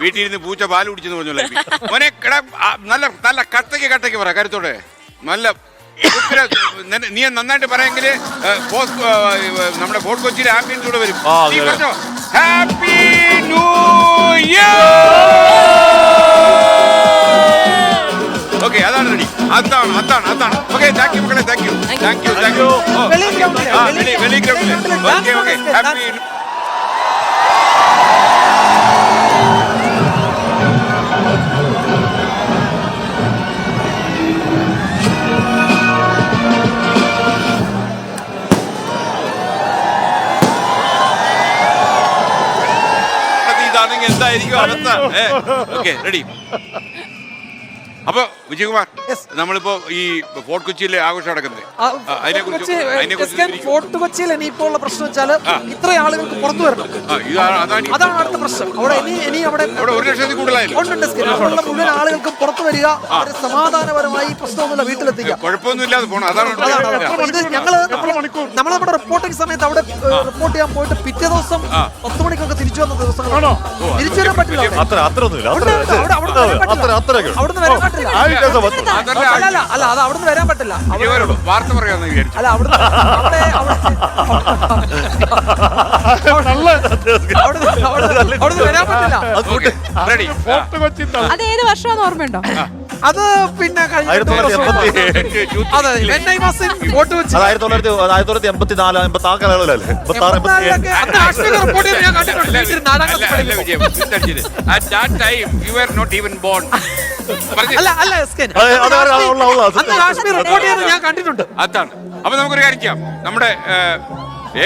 വീട്ടിൽ ഇരുന്ന് പൂച്ച പാൽ കുടിച്ചെന്ന് പറഞ്ഞു മോനെ കിട നല്ല നല്ല കട്ടയ്ക്ക് കട്ടയ്ക്ക് പറ കരുത്തോടെ. നല്ല നീ നന്നായിട്ട് പറയാമെങ്കിൽ നമ്മുടെ ഫോർട്ട് കൊച്ചിയിലെ ആംബിയൻസ് കൂടെ വരും. Happy new year! ഓക്കെ അതാണ് റെഡി. അതാണ് അതാണ് അതാണ്. ഓക്കെ താങ്ക് യു മക്കളെ thank you thank you thank you വെളി ഓക്കെ ഓക്കെ ഹാപ്പി എന്തായിരിക്കും അവസ്ഥ. ഓക്കെ റെഡി അപ്പൊ വിജയകുമാർ നമ്മളിപ്പോ ഈ ഫോർട്ട് കൊച്ചിയിലെ ആഘോഷം നടക്കുന്നത്. അതിനെ ഫോർട്ട് കൊച്ചിയിൽ ഇനിയിപ്പോ ഉള്ള പ്രശ്നം വെച്ചാൽ ഇത്ര ആളുകൾക്ക് പുറത്തു വരണം. അതാണ് അതാണ് അടുത്ത പ്രശ്നം. അവിടെ ഇനി ഇനി അവിടെ ഒരു ലക്ഷത്തിൽ കൂടുതലായില്ല. മുഴുവൻ ആളുകൾക്കും പുറത്തു വരിക സമാധാനപരമായി ഈ പ്രശ്നമൊന്നുമില്ല വീട്ടിലെത്തിക്കുക. കുഴപ്പമൊന്നുമില്ലാതെ പോണം. അതാണ്. ഇത് ഞങ്ങൾ നമ്മൾ നമ്മുടെ റിപ്പോർട്ടിംഗ് സമയത്ത് അവിടെ റിപ്പോർട്ട് ചെയ്യാൻ പോയിട്ട് പിറ്റേ ദിവസം പത്ത് മണിക്കൊക്കെ തിരിച്ചു വന്ന ദിവസങ്ങളാണോ തിരിച്ചു വരാൻ പറ്റില്ല അവിടുന്ന് വരാൻ പറ്റില്ല അല്ല അല്ല അത് അവിടുന്ന് വരാൻ പറ്റില്ല വാർത്ത വിചാരിച്ചു അല്ല അവിടുന്ന് അവിടെ അവിടെ അവിടുന്ന് വരാൻ പറ്റില്ല അതേത് റെഡി അത് ഏത് വർഷമാണെന്ന് ഓർമ്മയുണ്ടോ അത് പിന്നെ ഞാൻ കണ്ടിട്ടുണ്ട്. അതാണ്. അപ്പൊ നമുക്കൊരു കാര്യം ചെയ്യാം. നമ്മുടെ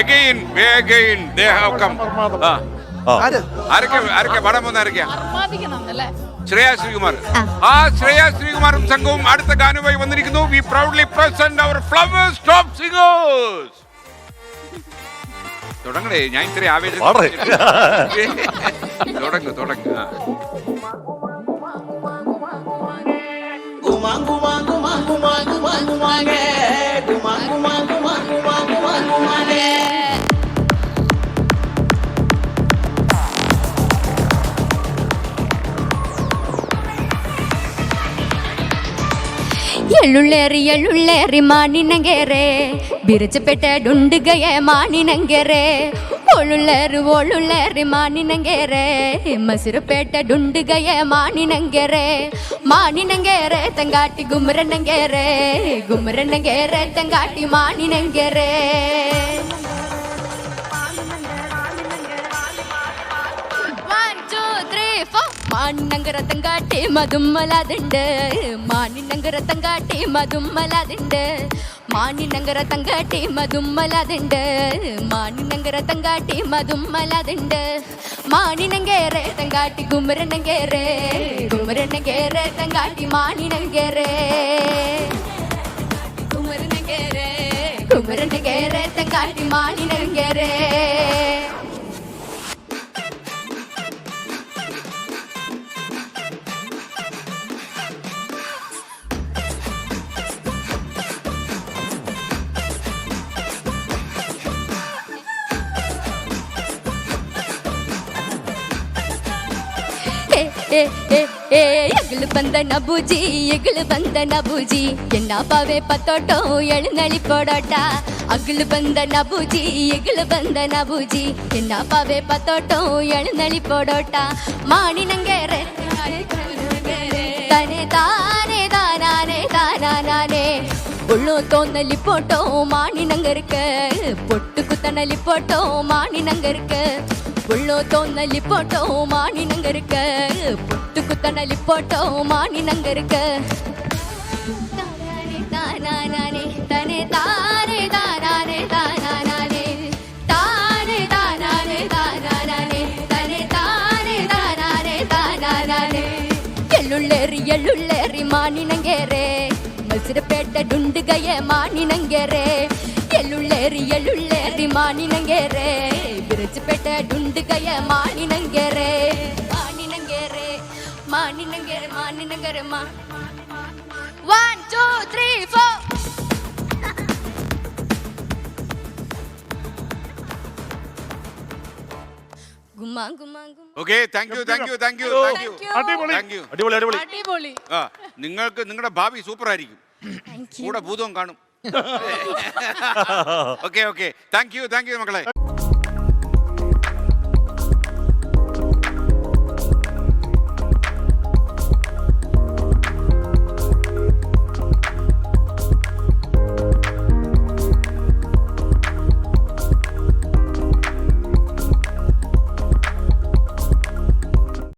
again again they have come ആ ആര് ആരൊക്കെ ആരൊക്കെ പടം വന്ന് ആരൊക്കെയാ ശ്രേയ ശ്രീകുമാർ ആ ശ്രേയ ശ്രീകുമാറും സംഘവും അടുത്ത ഗാനവുമായി വന്നിരിക്കുന്നു we proudly present our Flowers top singers തുടങ്ങണേ ഞാൻ ഇത്ര ആവേശം മാങ്ങു തുടങ്ങ് തുടങ്ങ് ആ. ಎಳ್ಳುಳ್ಳೇರಿ ಎಳ್ಳುಳ್ಳೇರಿ ಮಾನಿನಂಗೆರೆ ಬಿರುಚಪೆಟ್ಟ ಡುಂಡುಗಯ ಮಾನಿನಂಗೆರೆ ಒಳ್ಳುಳ್ಳೇರು ಒಳ್ಳುಳ್ಳೇರಿ ಮಾನಿನಂಗೆರೆ ಮಸಿರುಪೇಟ ಡುಂಡುಗಯ ಮಾನಿನಂಗೆರೆ ಮಾನಿನಂಗೆರೆ ತಂಗಾಟಿ ಗುಮ್ಮರನಂಗೆರೆ ಗುಮ್ಮರನಂಗೆರೆ ತಂಗಾಟಿ ಮಾನಿನಂಗೆರೆ four. മാനിനങ്കര തങ്കാട്ടി മതുമ്മലാതുണ്ട് മാനിനങ്കര തങ്കാട്ടി മതുമ്മലാതുണ്ട് മാനിനങ്കര തങ്കാട്ടി മതുമ്മലാതുണ്ട് മാനിനങ്കര തങ്കാട്ടി മതുമ്മലാതുണ്ട് മാനിനങ്കേറെ തങ്കാട്ടി കുമരനങ്കേറെ കുമരനങ്കേറെ തങ്കാട്ടി മാനിനങ്കേറെ കുമരനങ്കേറെ കുമരനങ്കേറെ തങ്കാട്ടി മാനിനങ്കേറെ ஏ ஏ ஏ எகிழு வந்த நபூஜி எகிழு வந்த நபூஜி என்ன பாவே பத்தோட்டம் எழுநளி போடோட்டா. அகிழு வந்த நபூஜி எகிழு வந்த நபூஜி என்ன பாவே பத்தோட்டம் எழுநளி போடோட்டா. மானினங்கேரே தானே தானே தானானே தானானே உள்ளும் தோந்தலி போட்டோம் மானி நங்க இருக்க பொட்டு குத்தனலி போட்டோம் மானி நங்க இருக்க உள்ளோ தோந்தலி போட்டோம் மாணி நங்க இருக்க. புட்டு குத்தனலி போட்டோம் மாணி நங்க இருக்க. தானே தானே தானே தானே தானே தானே தானே தானே தானே தானே தானே தானே எள்ளுள்ளேறி எள்ளுள்ளேறி மாணி நங்கேரே மல்சிரப்பேட்டை டுண்டுகைய மாணி நங்கேரே எள்ளுள்ளேறி எள்ளுள்ளேறி மாணி நங்கேரே ಬಿರುಚುಪೇಟ ಡುಂಡುಗಯ ಮಾನಿನಂಗೆರೆ ಮಾನಿನಂಗೆರೆ ಮಾನಿನಂಗೆರೆ ಮಾನಿನಂಗೆರೆ ಮಾ one two three four ഗുമ്മാ ഗുമ്മാ ഗുമ്മാ okay thank you thank you thank you thank you അടിപൊളി. താങ്ക് യു അടിപൊളി അടിപൊളി അടിപൊളി ആ നിങ്ങൾക്ക് നിങ്ങളുടെ ഭാവി സൂപ്പർ ആയിരിക്കും താങ്ക് യു കൂടെ ഭൂതവും കാണും okay okay thank you thank you മക്കളെ